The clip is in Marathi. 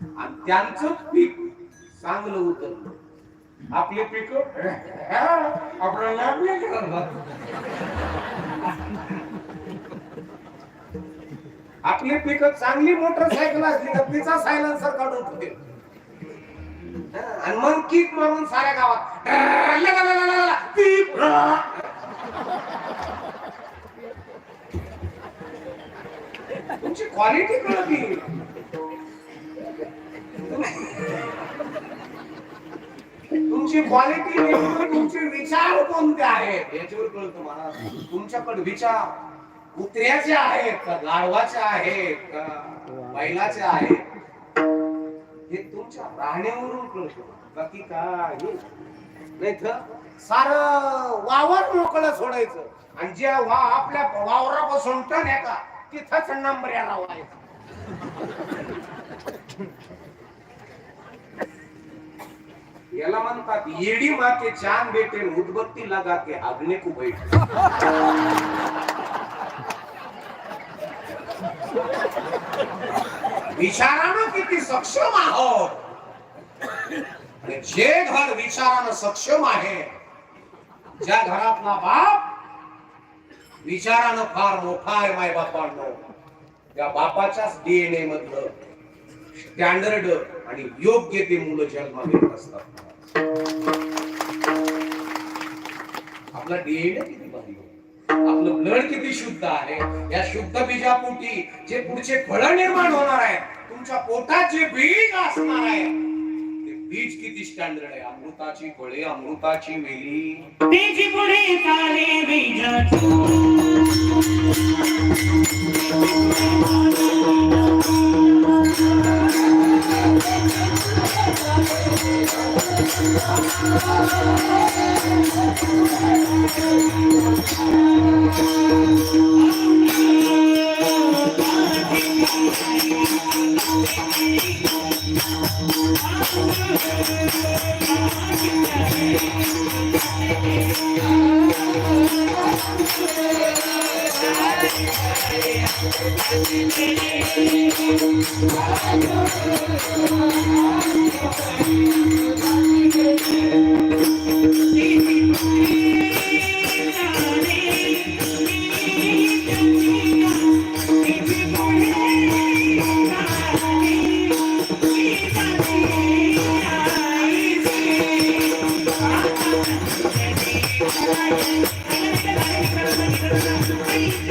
आणि त्यांच पीक चांगलं उतरलं आपले पीक आपल्याला आपली पीक चांगली मोटरसायकल असली तर तिचा सायलेन्सर काढून ठेवते. आणि मग किक मारून साऱ्या गावात पीक. तुमची क्वालिटी कळती. तुमची क्वालिटी तुमचे विचार कोणते आहेत? याच्यावर कळतं मला तुमच्याकडे विचार कुत्र्याचे आहेत का गाढवाचे आहेत का बैलाचे आहेत? हे तुमच्या राहण्यावरून कळत बाकी काय नाही. तर सार वावर मोकळं सोडायचं. आणि जे वा आपल्या वावरापासून टन आहे का तिथंच नंबर याला व्हायचा याला म्हणतात येडी माते चांद बेटे उदबत्ती लगा के आग्ने को बैठ. विचारानं किती सक्षम आहोत? जे घर विचारानं सक्षम आहे ज्या घरातला बाप विचारानं फार मोठा आहे माय बापांनो. त्या बापाच्याच डीएनए मधलं स्टँडर्ड आणि योग्य ते मुलं जन्माला येत असतात. आपला डीएनए किती भारी आपलं ब्लड किती शुद्ध आहे? या शुद्ध बीजापोटी जे पुढचे फळ निर्माण होणार आहे तुमच्या पोटात जे बीज असणार आहे ते बीज किती स्टँडर्ड आहे? अमृताची फळे अमृताची वेली बीज पुढे चाले बीजाची तेची